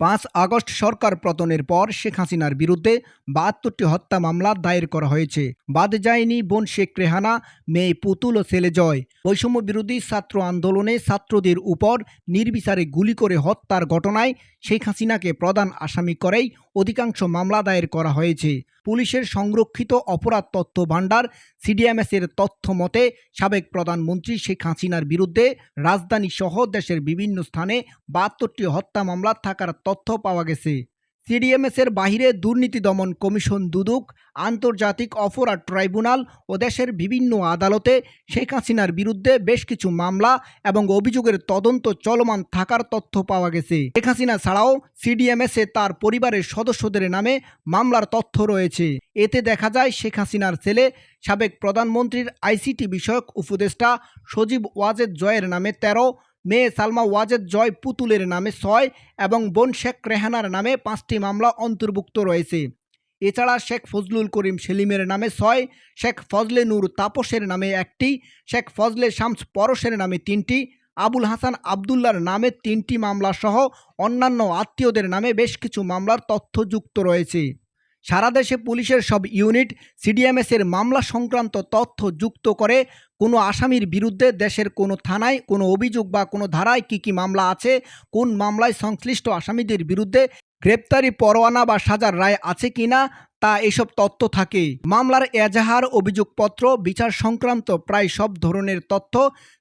পাঁচ আগস্ট সরকার পতনের পর শেখ হাসিনার বিরুদ্ধে বাহাত্তরটি হত্যা মামলা দায়ের করা হয়েছে। বাদ যায়নি বোন শেখ রেহানা, মেয়ে পুতুল ও ছেলে জয়। বৈষম্য বিরোধী ছাত্র আন্দোলনে ছাত্রদের উপর নির্বিচারে গুলি করে হত্যার ঘটনায় শেখ হাসিনাকে প্রধান আসামি করেই অধিকাংশ মামলা দায়ের করা হয়েছে। পুলিশের সংরক্ষিত অপরাধ তথ্য ভাণ্ডার সিডিএমএসের তথ্য মতে, সাবেক প্রধানমন্ত্রী শেখ হাসিনার বিরুদ্ধে রাজধানী সহ দেশের বিভিন্ন স্থানে বাহাত্তরটি হত্যা মামলা থাকার তথ্য পাওয়া গেছে। সিডিএমএসের বাহিরে দুর্নীতি দমন কমিশন দুদক, আন্তর্জাতিক অপরাধ ট্রাইব্যুনাল ও দেশের বিভিন্ন আদালতে শেখ হাসিনার বিরুদ্ধে বেশ কিছু মামলা এবং অভিযোগের তদন্ত চলমান থাকার তথ্য পাওয়া গেছে। শেখ হাসিনা ছাড়াও সিডিএমএসে তার পরিবারের সদস্যদের নামে মামলার তথ্য রয়েছে। এতে দেখা যায় শেখ হাসিনার ছেলে, সাবেক প্রধানমন্ত্রীর আইসিটি বিষয়ক উপদেষ্টা সজীব ওয়াজেদ জয়ের নামে তেরো মেয়ে সালমা ওয়াজেদ জয় পুতুলের নামে ছয় এবং বোন শেখ রেহানার নামে পাঁচটি মামলা অন্তর্ভুক্ত রয়েছে। এছাড়া শেখ ফজলুল করিম সেলিমের নামে ছয়, শেখ ফজলে নূর তাপসের নামে একটি, শেখ ফজলে শামস পরশের নামে তিনটি, আবুল হাসান আবদুল্লার নামে তিনটি মামলা সহ অন্যান্য আত্মীয়দের নামে বেশ কিছু মামলার তথ্য যুক্ত রয়েছে। সারা দেশে পুলিশের সব ইউনিট সিডিএমএসের মামলা সংক্রান্ত তথ্য যুক্ত করে কোনো আসামির বিরুদ্ধে দেশের কোনো থানায় কোনো অভিযোগ বা কোনো ধারায় কী কী মামলা আছে, কোন মামলায় সংশ্লিষ্ট আসামিদের বিরুদ্ধে গ্রেপ্তারি, পরোয়ানা বা সাজার রায় আছে কিনা তা এসব তথ্য থাকে। মামলার এজাহার, অভিযোগপত্র, বিচার সংক্রান্ত প্রায় সব ধরনের তথ্য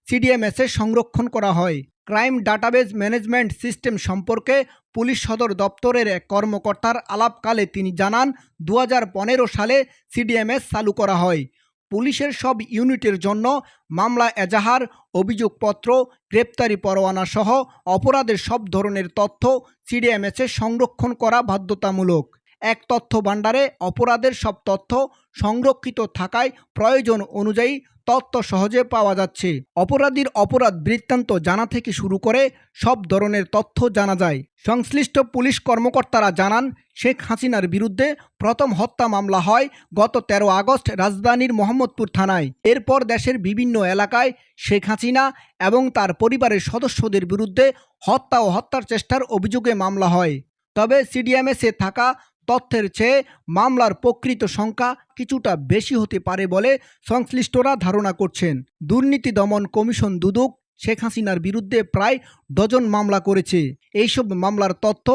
সিডিএমএসে সংরক্ষণ করা হয়। ক্রাইম ডাটাবেজ ম্যানেজমেন্ট সিস্টেম সম্পর্কে পুলিশ সদর দপ্তরের এক কর্মকর্তার আলাপকালে তিনি জানান দু হাজার পনেরো সালে সিডিএমএস চালু করা হয়। পুলিশের সব ইউনিটের জন্য মামলা এজাহার, অভিযোগপত্র, গ্রেপ্তারি পরোয়ানা সহ অপরাধের সব ধরনের তথ্য সিডিএমএসে সংরক্ষণ করা বাধ্যতামূলক। এক তথ্য ভাণ্ডারে অপরাধের সব তথ্য সংরক্ষিত থাকায় প্রয়োজন অনুযায়ী তথ্য সহজে পাওয়া যাচ্ছে। অপরাধীর অপরাধ বৃত্তান্ত জানা থেকে শুরু করে সব ধরনের তথ্য জানা যায়। সংশ্লিষ্ট পুলিশ কর্মকর্তারা জানান, শেখ হাসিনার বিরুদ্ধে প্রথম হত্যা মামলা হয় গত তেরো আগস্ট রাজধানীর মোহাম্মদপুর থানায়। এরপর দেশের বিভিন্ন এলাকায় শেখ হাসিনা এবং তার পরিবারের সদস্যদের বিরুদ্ধে হত্যা ও হত্যার চেষ্টার অভিযোগে মামলা হয়। তবে সিডিএমএসে থাকা তথ্যের চেয়ে মামলার প্রকৃত সংখ্যা কিছুটা বেশি হতে পারে বলে সংশ্লিষ্টরা ধারণা করছেন। দুর্নীতি দমন কমিশন দুদক শেখ হাসিনার বিরুদ্ধে প্রায় ডজন মামলা করেছে। এইসব মামলার তথ্য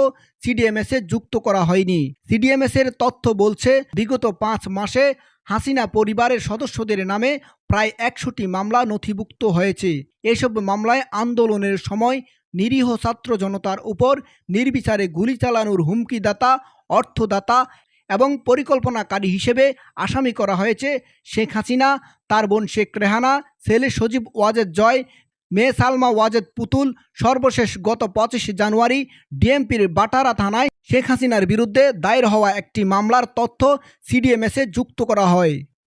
সিডিএমএসে যুক্ত করা হয়নি। সিডিএমএসের তথ্য বলছে, বিগত পাঁচ মাসে হাসিনা পরিবারের সদস্যদের নামে প্রায় একশোটি মামলা নথিভুক্ত হয়েছে। এসব মামলায় আন্দোলনের সময় নিরীহ ছাত্র জনতার উপর নির্বিচারে গুলি চালানোর হুমকিদাতা অর্থদাতা এবং পরিকল্পনাকারী হিসেবে আসামি করা হয়েছে শেখ হাসিনা, তার বোন শেখ রেহানা, ছেলে সজীব ওয়াজেদ জয়, মেয়ে সালমা ওয়াজেদ পুতুল, সর্বশেষ গত পঁচিশে জানুয়ারি ডিএমপির বাটারা থানায় শেখ হাসিনার বিরুদ্ধে দায়ের হওয়া একটি মামলার তথ্য সিডিএমএসে যুক্ত করা হয়।